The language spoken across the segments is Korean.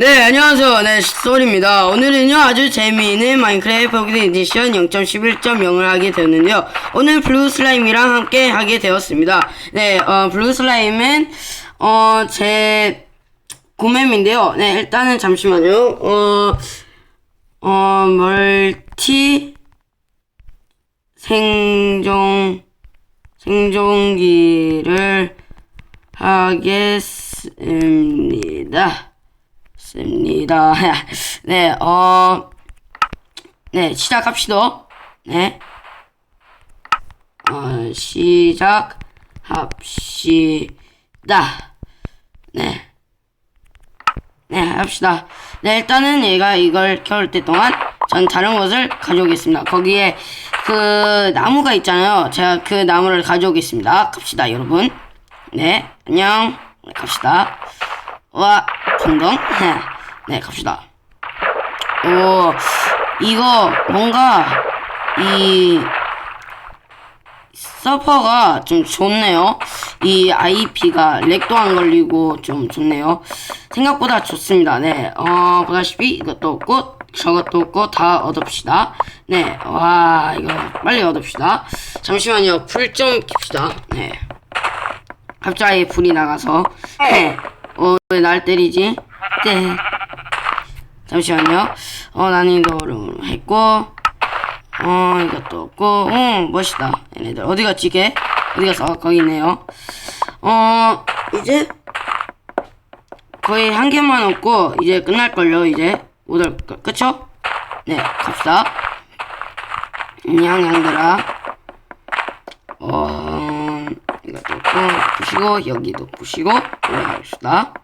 네, 안녕하세요. 네, 쏘리입니다. 오늘은요, 아주 재미있는 마인크래프트 에디션 0.11.0을 하게 되었는데요. 오늘 블루 슬라임이랑 함께 하게 되었습니다. 네, 어, 블루 슬라임은, 어, 제 구매인데요. 네, 일단은 잠시만요. 어, 어, 멀티 생존, 생존기를 하겠습니다. 습니다. 네, 어, 네, 시작합시다. 네. 어, 시작합시다. 네. 네, 합시다. 네, 일단은 얘가 이걸 켜올 때 동안 전 다른 것을 가져오겠습니다. 거기에 그 나무가 있잖아요. 제가 그 나무를 가져오겠습니다. 갑시다, 여러분. 네, 안녕. 네, 갑시다. 와, 풍덩. 네, 네, 갑시다. 오, 이거 뭔가 이 서퍼가 좀 좋네요. 이 IP가 렉도 안 걸리고 좀 좋네요. 생각보다 좋습니다. 네, 어, 보다시피 이것도 없고 저것도 없고 다 얻읍시다. 네, 와, 이거 빨리 얻읍시다. 잠시만요. 불 좀 킵시다. 네. 갑자기 불이 나가서 네. 어, 왜 날 때리지? 네. 잠시만요. 어, 난이도를 했고, 어, 이것도 없고, 응, 멋있다. 얘네들. 어디 갔지, 걔? 어디 갔어? 어, 거기 있네요. 어, 이제, 거의 한 개만 없고, 이제 끝날걸요, 이제. 오늘, 끝, 그쵸? 네, 갑시다. 안녕, 양들아. 어, 이것도 없고, 부시고, 여기도 부시고, 올라갑시다.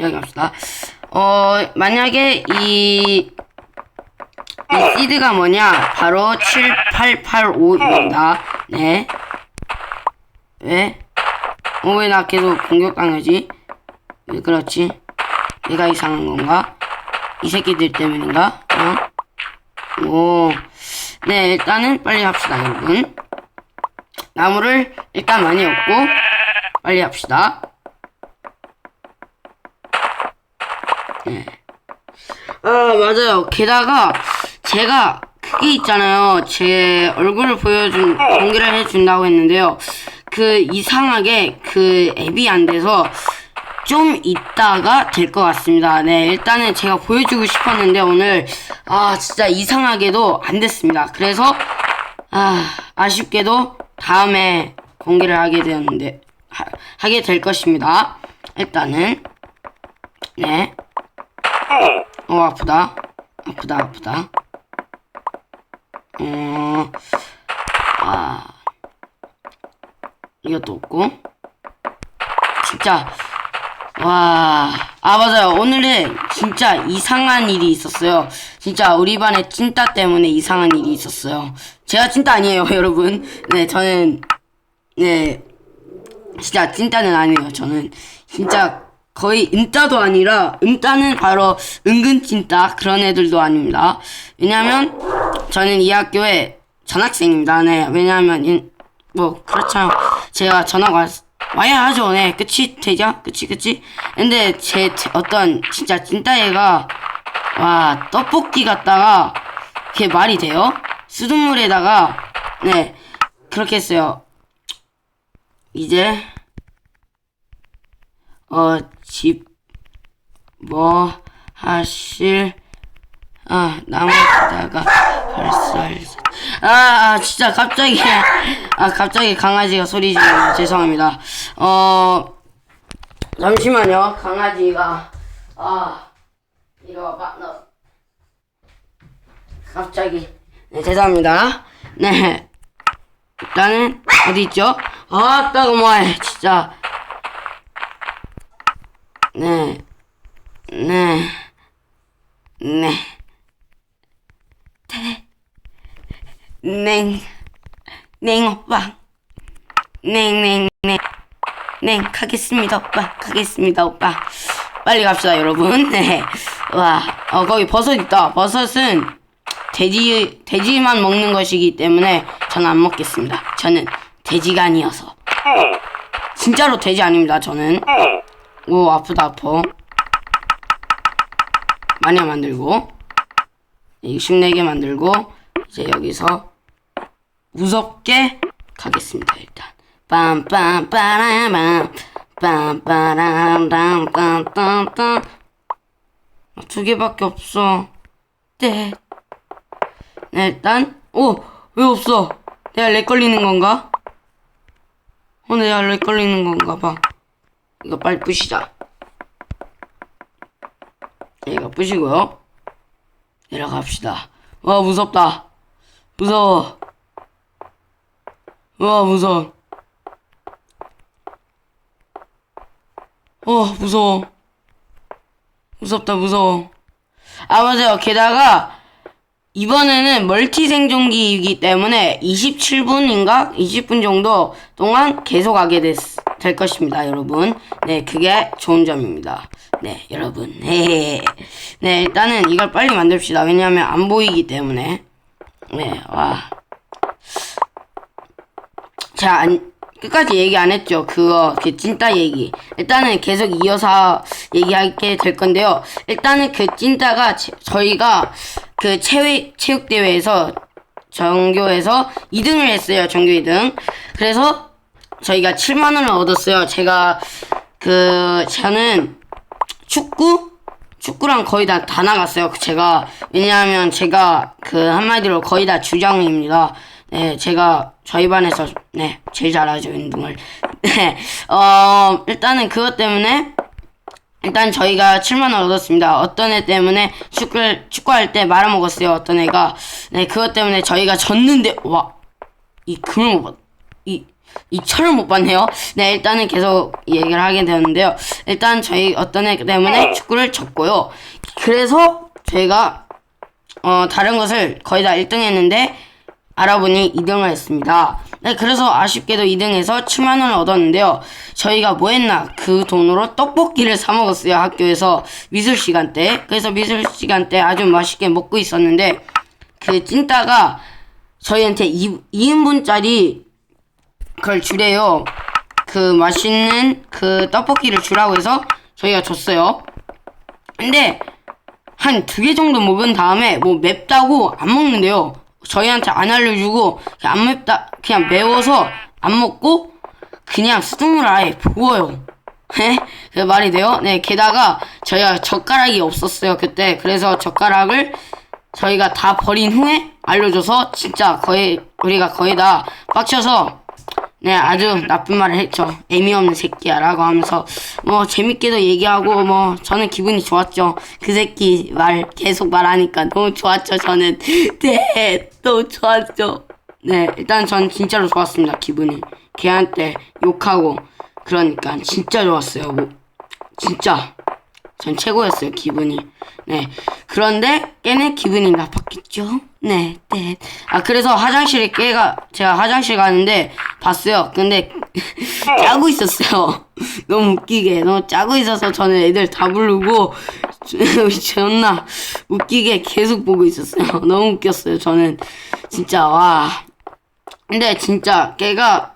여기 갑시다. 어, 만약에 이, 이 시드가 뭐냐? 바로 7885입니다. 네. 왜? 어, 왜 나 계속 공격당하지? 왜 그렇지? 내가 이상한 건가? 이 새끼들 때문인가? 어? 오. 네, 일단은 빨리 합시다, 여러분. 나무를 일단 많이 얻고, 빨리 합시다. 네. 아, 맞아요. 게다가, 제가, 그게 있잖아요. 제 얼굴을 보여준, 공개를 해준다고 했는데요. 그, 이상하게, 그, 앱이 안 돼서, 좀 있다가 될 것 같습니다. 네, 일단은 제가 보여주고 싶었는데, 오늘, 아, 진짜 이상하게도 안 됐습니다. 그래서, 아, 아쉽게도, 다음에 공개를 하게 되었는데, 하, 하게 될 것입니다. 일단은, 네. 어, 아프다. 아프다, 아프다. 어, 아, 이것도 없고. 진짜, 와, 아, 맞아요. 오늘은 진짜 이상한 일이 있었어요. 진짜 우리 반에 찐따 때문에 이상한 일이 있었어요. 제가 찐따 아니에요, 여러분. 네, 저는, 네, 진짜 찐따는 아니에요. 저는 진짜 거의 은따도 아니라 은따는 바로 은근 찐따 그런 애들도 아닙니다. 왜냐면 저는 이 학교에 전학생입니다. 네, 왜냐면 인- 뭐 그렇죠. 제가 전학 왔 와야 하죠. 네, 끝이 되죠. 끝이 끝이. 근데 제 제 어떤 진짜 찐따애가 와 떡볶이 갖다가 그게 말이 돼요? 수돗물에다가 네 그렇게 했어요. 이제 어 집 뭐 하실 아 나무에다가 발살 아, 아 진짜 갑자기. 아 갑자기 강아지가 소리 지르네요 죄송합니다. 어 잠시만요. 강아지가. 아 이리 와봐 너. 갑자기. 네 죄송합니다. 네. 일단은 어디 있죠? 아 따가워해 진짜. 네, 네, 네, 냉, 냉 오빠, 냉, 냉, 냉, 냉, 가겠습니다 오빠, 가겠습니다 오빠. 빨리 갑시다 여러분. 네, 와, 어 거기 버섯 있다. 버섯은 돼지 돼지만 먹는 것이기 때문에 저는 안 먹겠습니다. 저는 돼지가 아니어서. 진짜로 돼지 아닙니다. 저는. 오 아프다 아파 많이 만들고 네, 64개 만들고 이제 여기서 무섭게 가겠습니다 일단. 빰빰빠라밤 빰빠라람빰빰빰빰 두 개밖에 없어. 네. 네 일단. 오왜 없어? 내가 렉 걸리는 건가? 어 내가 렉 걸리는 건가 봐. 이거 빨리 부시자. 네, 이거 부시고요. 내려갑시다. 와 무섭다. 무서워 와 무서워. 어 무서워. 무섭다 무서워. 아 맞아요. 게다가 이번에는 멀티 생존기이기 때문에 27분인가 20분 정도 동안 계속 하게 됐, 될 것입니다 여러분. 네 그게 좋은 점입니다. 네 여러분. 네, 네 일단은 이걸 빨리 만듭시다. 왜냐하면 안 보이기 때문에. 네와 자, 안, 끝까지 얘기 안 했죠. 그거, 그 찐따 얘기. 일단은 계속 이어서 얘기하게 될 건데요. 일단은 그 찐따가 제- 저희가 그 체육, 체육대회에서 전교에서 2등을 했어요. 전교 2등. 그래서 저희가 7만원을 얻었어요. 제가 그, 저는 축구? 축구랑 거의 다, 다 나갔어요. 제가, 왜냐하면 제가 그 한마디로 거의 다 주장입니다. 네, 제가 저희 반에서, 네, 제일 잘하죠, 운동을. 네, 어, 일단은 그것 때문에, 일단 저희가 7만 원 얻었습니다. 어떤 애 때문에 축구를, 축구할 때 말아 먹었어요. 어떤 애가. 네, 그것 때문에 저희가 졌는데, 와, 이 금을 못 봤, 이, 이 철을 못 봤네요. 네, 일단은 계속 얘기를 하게 되었는데요. 일단 저희 어떤 애 때문에 축구를 졌고요. 그래서 저희가, 어, 다른 것을 거의 다 1등 했는데, 알아보니 2등을 했습니다. 네, 그래서 아쉽게도 2등해서 7만원을 얻었는데요. 저희가 뭐 했나? 그 돈으로 떡볶이를 사먹었어요, 학교에서. 미술 시간 때. 그래서 미술 시간 때 아주 맛있게 먹고 있었는데, 그 찐따가 저희한테 2, 2인분짜리 그걸 주래요. 그 맛있는 그 떡볶이를 주라고 해서 저희가 줬어요. 근데 한 두 개 정도 먹은 다음에 뭐 맵다고 안 먹는데요. 저희한테 안 알려주고 그냥 안 맵다 그냥 매워서 안 먹고 그냥 수돗물 아예 부어요. 에? 그 말이 돼요? 네, 게다가 저희가 젓가락이 없었어요, 그때. 그래서 젓가락을 저희가 다 버린 후에 알려줘서 진짜 거의, 우리가 거의 다 빡쳐서 네, 아주 나쁜 말을 했죠. 애미 없는 새끼야. 라고 하면서, 뭐, 재밌게도 얘기하고, 뭐, 저는 기분이 좋았죠. 그 새끼 말, 계속 말하니까 너무 좋았죠, 저는. 네, 너무 좋았죠. 네, 일단 전 진짜로 좋았습니다, 기분이. 걔한테 욕하고, 그러니까, 진짜 좋았어요. 뭐, 진짜. 전 최고였어요, 기분이. 네. 그런데, 깨는 기분이 나빴겠죠? 네, 네. 아, 그래서 화장실에 깨가, 제가 화장실 가는데 봤어요. 근데, 짜고 있었어요. 너무 웃기게. 너무 짜고 있어서 저는 애들 다 부르고, 존나 웃기게 계속 보고 있었어요. 너무 웃겼어요, 저는. 진짜, 와. 근데 진짜, 깨가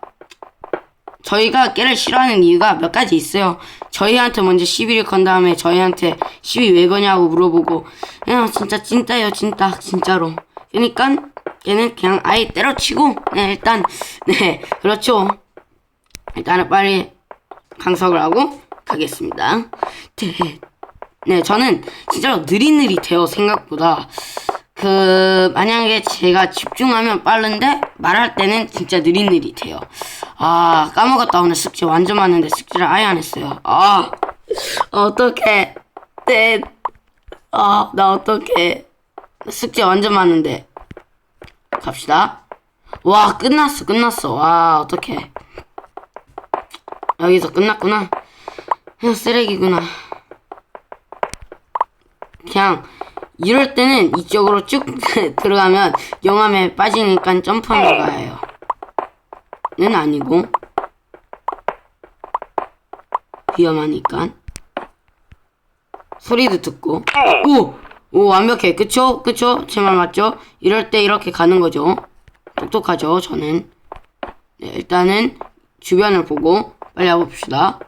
저희가 깨를 싫어하는 이유가 몇 가지 있어요. 저희한테 먼저 시비를 건 다음에 저희한테 시비 왜 거냐고 물어보고 그냥 진짜 찐따예요 찐따 진짜로. 그러니까 얘는 그냥 아예 때려치고 네 일단 네 그렇죠. 일단은 빨리 강석을 하고 가겠습니다. 네, 네 저는 진짜로 느릿느릿해요 생각보다. 그 만약에 제가 집중하면 빠른데 말할 때는 진짜 느릿느릿해요. 아 까먹었다 오늘 숙제 완전 많은데 숙제를 아예 안 했어요. 아 어떡해. 네. 아나 어떡해. 숙제 완전 많은데 갑시다. 와 끝났어 끝났어. 와 어떡해. 여기서 끝났구나. 그냥 쓰레기구나. 그냥 이럴 때는 이쪽으로 쭉 들어가면 용암에 빠지니까 점프하는 거예요. 는 아니고 위험하니까 소리도 듣고 오! 오 완벽해 그쵸? 그쵸? 제 말 맞죠? 이럴 때 이렇게 가는 거죠 똑똑하죠 저는 네, 일단은 주변을 보고 빨리 해봅시다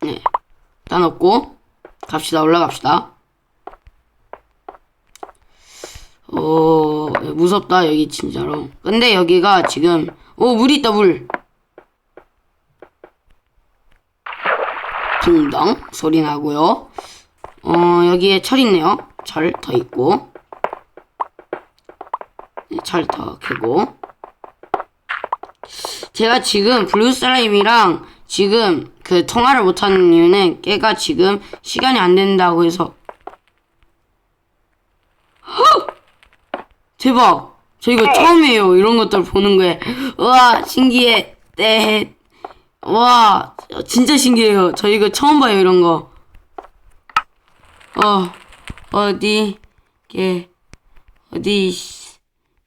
네, 다 넣고 갑시다. 올라갑시다. 오 무섭다 여기 진짜로. 근데 여기가 지금 오물 있다 물. 딩동 소리 나고요. 어 여기에 철 있네요. 철 더 있고. 네, 철더 캐고. 제가 지금 블루 슬라임이랑 지금 그 통화를 못하는 이유는 깨가 지금 시간이 안 된다고 해서 헉! 대박 저 이거 처음이에요 이런 것들 보는 거에 우와 신기해 네. 와 진짜 신기해요 저 이거 처음 봐요 이런 거 어, 어디, 게, 어디, 있,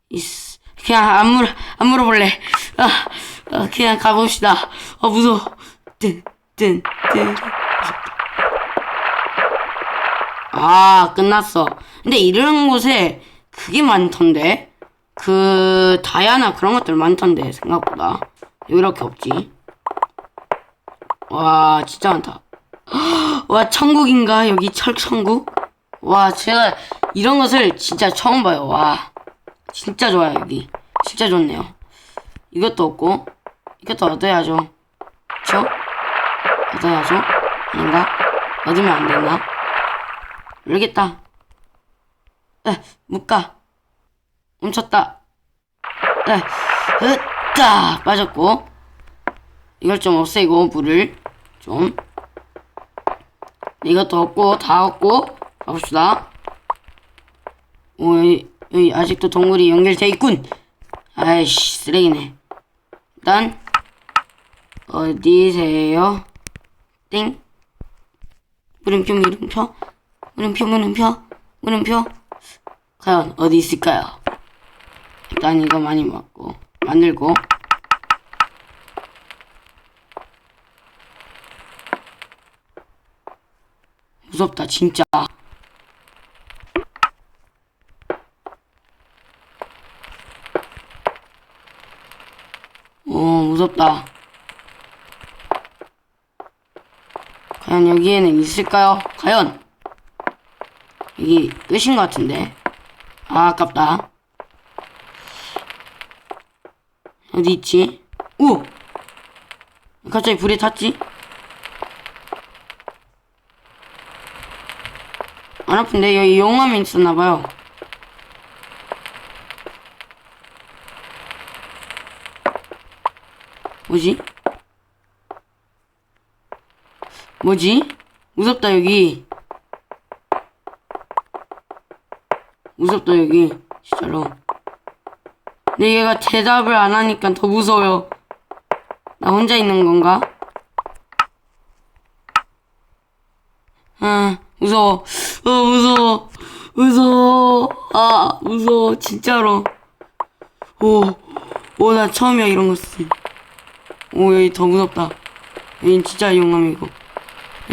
있, 그냥 안 물어, 안 물어볼래. 아, 아, 그냥 가봅시다. 아, 무서워. 뜬, 뜬, 뜬. 아, 끝났어. 근데 이런 곳에 그게 많던데? 그, 다이아나 그런 것들 많던데, 생각보다. 왜 이렇게 없지? 와, 진짜 많다. 와 천국인가 여기 철천국? 와 제가 이런 것을 진짜 처음 봐요 와 진짜 좋아요 여기 진짜 좋네요 이것도 없고 이것도 얻어야죠 그쵸? 얻어야죠 아닌가? 얻으면 안 되나? 모르겠다 에 못 가 멈췄다 에 으따 빠졌고 이걸 좀 없애고 물을 좀 이것도 없고 다 없고 가봅시다. 오 여기, 여기 아직도 동굴이 연결돼 있군. 아이씨 쓰레기네. 일단 어디세요? 띵. 물음표 물음표. 물음표 물음표. 물음표. 과연 어디 있을까요? 일단 이거 많이 먹고 만들고. 무섭다 진짜. 오 무섭다 과연 여기에는 있을까요? 과연 여기 끝인 것 같은데 아 아깝다 어디 있지? 오! 갑자기 불이 탔지? 안 아픈데 여기 용암이 있었나봐요 뭐지? 뭐지? 무섭다 여기. 무섭다 여기. 진짜로. 근데 얘가 대답을 안 하니까 더 무서워요. 나 혼자 있는 건가? 아 무서워. 어 무서워. 무서워. 아 무서워. 진짜로. 오오 나 처음이야 이런 거 쓰. 오 여기 더 무섭다. 여긴 진짜 용암이고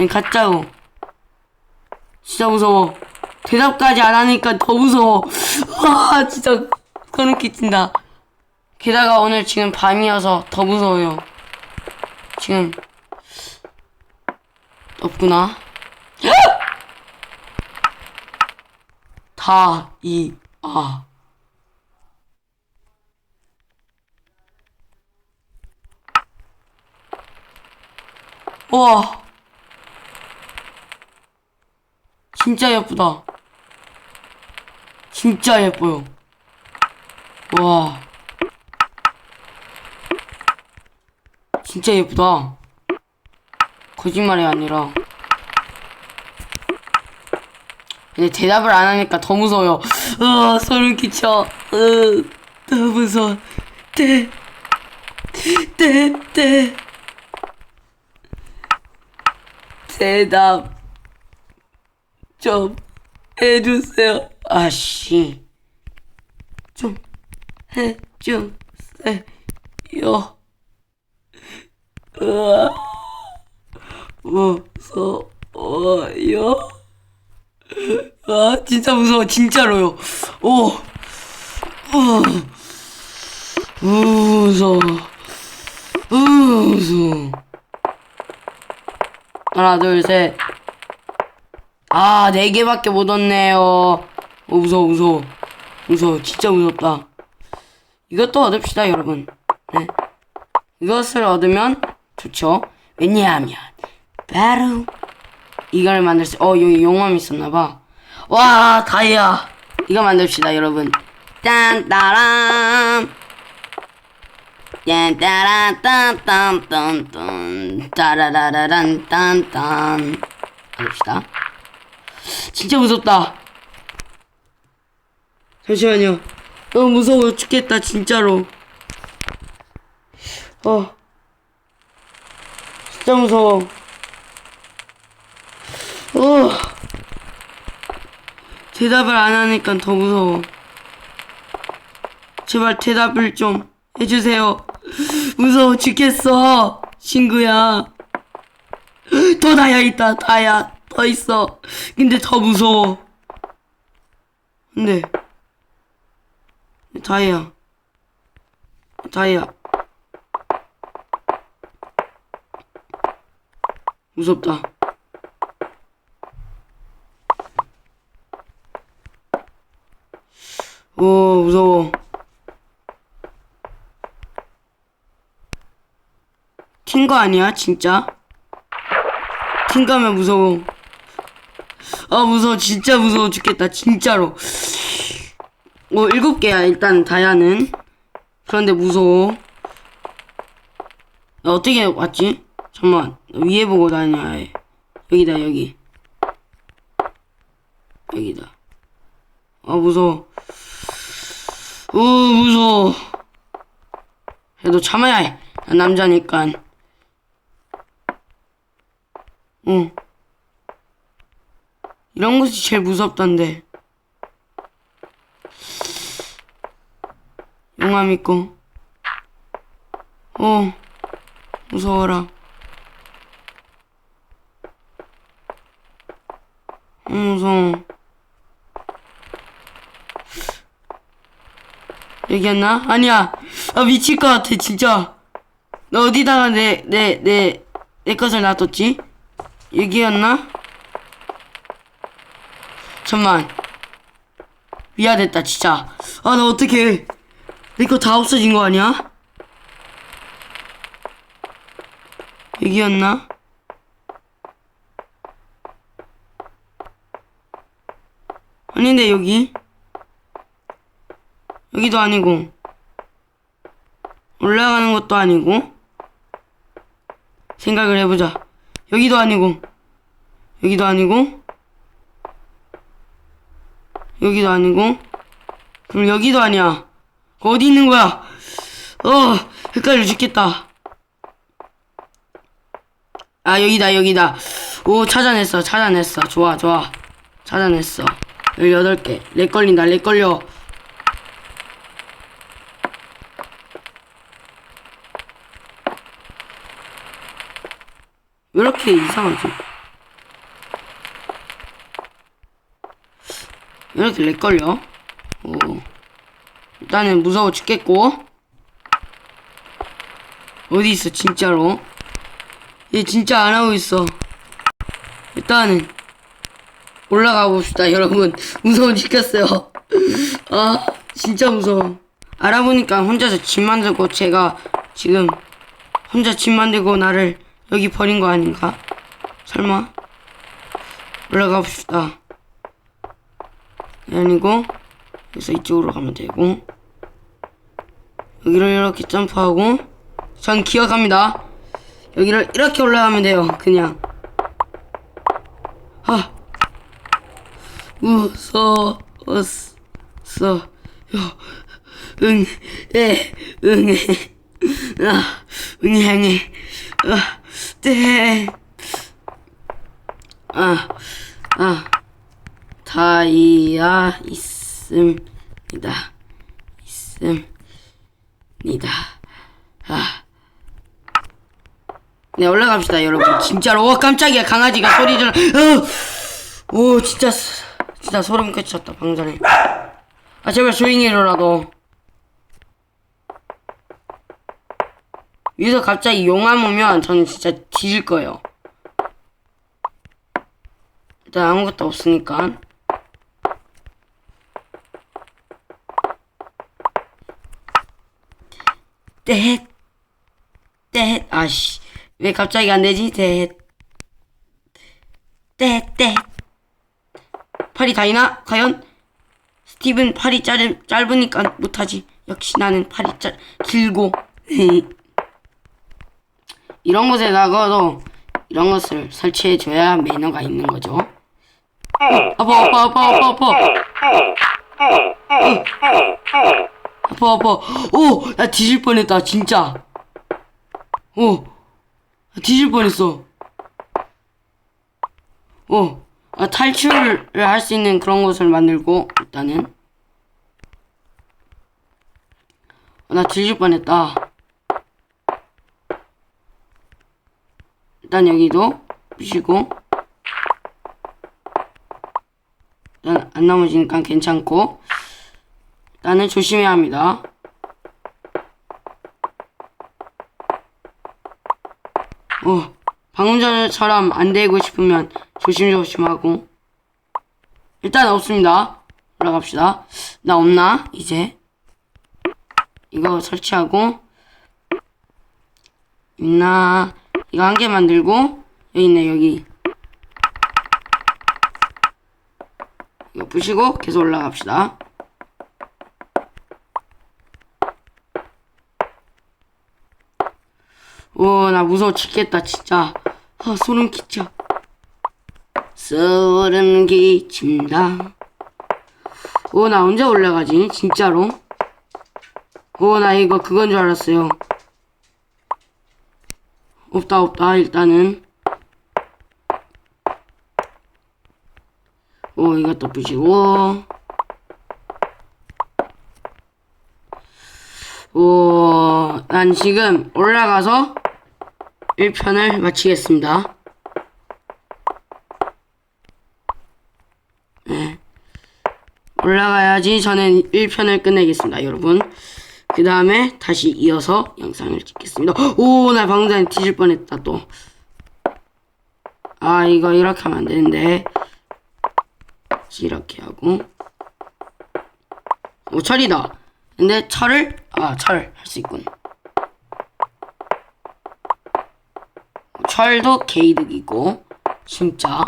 가짜고 진짜 무서워. 대답까지 안 하니까 더 무서워. 와 진짜 소름 끼친다. 게다가 오늘 지금 밤이어서 더 무서워요. 지금. 없구나. 다, 이, 아. 와. 진짜 예쁘다. 진짜 예뻐요. 와. 진짜 예쁘다. 거짓말이 아니라. 근데 대답을 안 하니까 더 무서워요. 으, 소름 끼쳐. 으, 너무 무서워. 네. 네, 네. 대답 좀 해주세요. 아씨. 좀 해주세요. 으아. 무서워요. 아 진짜 무서워 진짜로요 오 어. 우 무서워 우 무서워 하나 둘 셋 아, 네 개밖에 못 얻네요. 어, 무서워, 무서워. 무서워. 진짜 무섭다. 이것도 얻읍시다, 여러분. 네. 이것을 얻으면 좋죠. 왜냐하면, 바로, 이걸 만들 수, 어, 여기 용암 있었나봐. 와, 다이아. 이거 만듭시다, 여러분. 딴따란. 딴따란, 딴딴딴딴. 따라라라란, 딴딴. 만듭시다. 진짜 무섭다. 잠시만요. 너무 무서워 죽겠다, 진짜로. 어. 진짜 무서워. 어. 대답을 안 하니까 더 무서워. 제발 대답을 좀 해주세요. 무서워 죽겠어, 친구야. 더 다야 있다, 다야. 더 있어. 근데 더 무서워. 근데. 다이아. 다이아. 무섭다. 오, 무서워. 튄 거 아니야, 진짜? 튄 거면 무서워. 아, 무서워. 진짜 무서워 죽겠다. 진짜로. 어, 일곱 개야, 일단, 다야는. 그런데 무서워. 야, 어떻게 왔지? 잠깐만. 위에 보고 다녀야 해. 여기다, 여기. 여기다. 아, 무서워. 우, 무서워. 그래도 참아야 해. 난 남자니까. 응. 이런 것이 제일 무섭던데. 용암 있고. 어, 무서워라. 어, 무서워. 여기였나? 아니야. 아, 미칠 것 같아, 진짜. 너 어디다가 내, 내, 내, 내 것을 놔뒀지? 여기였나? 잠만. 미안했다, 진짜. 아, 나 어떡해. 내거다 없어진 거 아니야? 여기였나? 아닌데, 여기? 여기도 아니고. 올라가는 것도 아니고. 생각을 해보자. 여기도 아니고. 여기도 아니고. 여기도 아니고. 그럼 여기도 아니야. 어디 있는 거야? 어, 헷갈려 죽겠다. 아, 여기다, 여기다. 오, 찾아냈어, 찾아냈어. 좋아, 좋아. 찾아냈어. 18개. 렉 걸린다, 렉 걸려. 왜 이렇게 이상하지? 이렇게 렉 걸려? 오. 일단은 무서워 죽겠고. 어디 있어, 진짜로? 얘 진짜 안 하고 있어. 일단은 올라가 봅시다, 여러분. 무서워 죽겠어요. 아, 진짜 무서워. 알아보니까 혼자서 집 만들고 제가 지금 혼자 집 만들고 나를 여기 버린 거 아닌가? 설마? 올라가 봅시다. 아니고 그래서 이쪽으로 가면 되고 여기를 이렇게 점프하고 전 기억합니다. 여기를 이렇게 올라가면 돼요. 그냥 아 무서웠어 응 에 응에 아 응행해 네. 아, 아, 다이아 있습니다. 있습니다. 아. 네, 올라갑시다, 여러분. 진짜로. 와, 깜짝이야. 강아지가 소리 질 어! 오, 진짜, 스- 진짜 소름 끼쳤다, 방금 전에. 아, 제발 조용히 해라, 너. 위에서 갑자기 용암 오면 저는 진짜 뒤질 거예요. 일단 아무것도 없으니까. 떼, 떼, 아씨. 왜 갑자기 안 되지? 떼, 떼, 떼. 팔이 다이나? 과연? 스티븐 팔이 짧, 짧으니까 못하지. 역시 나는 팔이 짧, 길고. 이런 곳에다가도 이런 것을 설치해줘야 매너가 있는 거죠. 아파, 아파, 아파, 아파, 아파. 아파, 아파. 오! 나 뒤질 뻔했다, 진짜. 오! 나 뒤질 뻔했어. 오! 아, 탈출을 할 수 있는 그런 곳을 만들고, 일단은. 어, 나 뒤질 뻔했다. 일단 여기도 부시고 일단 안 넘어지니까 괜찮고 일단은 조심해야 합니다. 어, 방금 전처럼 안 되고 싶으면 조심조심하고 일단 없습니다. 올라갑시다. 나 없나? 이제 이거 설치하고 있나? 이거 한 개 만들고 여기 있네 여기 이거 부시고 계속 올라갑시다 오나 무서워 죽겠다 진짜. 아 소름 끼쳐. 소름 끼친다. 오나 언제 올라가지 진짜로? 오나 이거 그건 줄 알았어요. 없다 없다 일단은. 오 이것도 부시고. 오난 지금 올라가서 1편을 마치겠습니다 네 올라가야지 저는 1편을 끝내겠습니다 여러분 그 다음에 다시 이어서 영상을 찍겠습니다. 오, 나 방금 전에 뒤질 뻔했다, 또. 아, 이거 이렇게 하면 안 되는데. 이렇게 하고. 오, 철이다. 근데 철을, 아, 철, 할 수 있군. 철도 개이득이고, 진짜.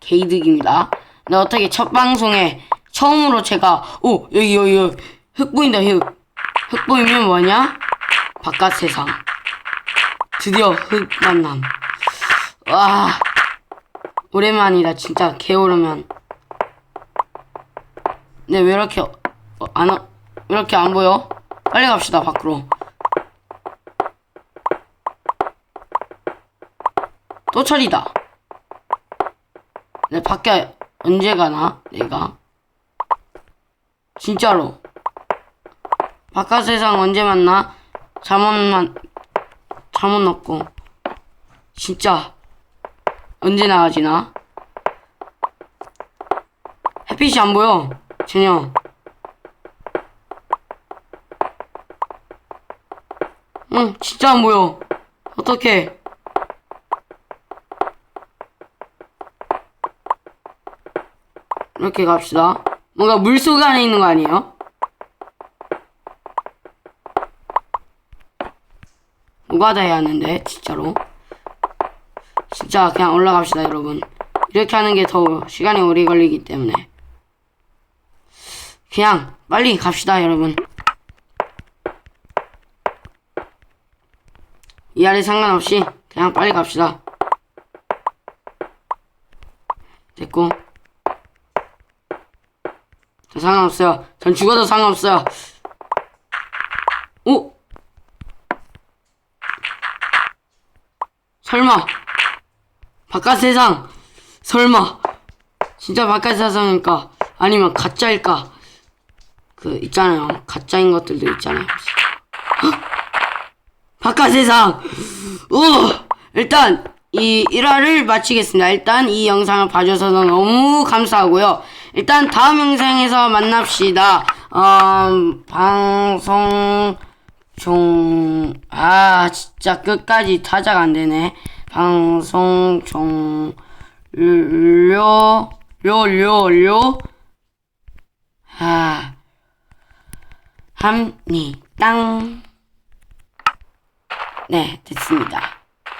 개이득입니다. 근데 어떻게 첫 방송에 처음으로 제가, 오, 여기, 여기, 여기, 흙 보인다, 흙. 흙 보이면 뭐냐? 바깥 세상. 드디어 흙 만남. 와. 오랜만이다, 진짜. 개오르면. 네, 왜 이렇게, 어, 안, 이렇게 안 보여? 빨리 갑시다, 밖으로. 또 철이다. 내 밖에 언제 가나? 내가. 진짜로. 바깥 세상 언제 만나? 잠옷만 잠옷 넣고 진짜 언제 나아지나? 햇빛이 안 보여 전혀 응 진짜 안 보여 어떡해 이렇게 갑시다. 뭔가 물속 안에 있는 거 아니에요? 노가다 해야 하는데 진짜로. 진짜 그냥 올라갑시다 여러분. 이렇게 하는 게 더 시간이 오래 걸리기 때문에. 그냥 빨리 갑시다 여러분. 이 아래 상관없이 그냥 빨리 갑시다. 됐고. 저 상관없어요. 전 죽어도 상관없어요. 오! 설마. 바깥 세상. 설마. 진짜 바깥 세상일까? 아니면 가짜일까? 그 있잖아요. 가짜인 것들도 있잖아요. 헉! 바깥 세상. 오! 일단 이 1화를 마치겠습니다. 일단 이 영상을 봐주셔서 너무 감사하고요 일단 다음 영상에서 만납시다 음, 방송 종, 아, 진짜 끝까지 타자가 안 되네. 방송 종, 료, 료, 료, 료. 아, 합니다. 네, 됐습니다.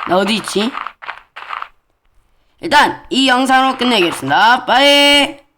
나 어디 있지? 일단 이 영상으로 끝내겠습니다. 빠이.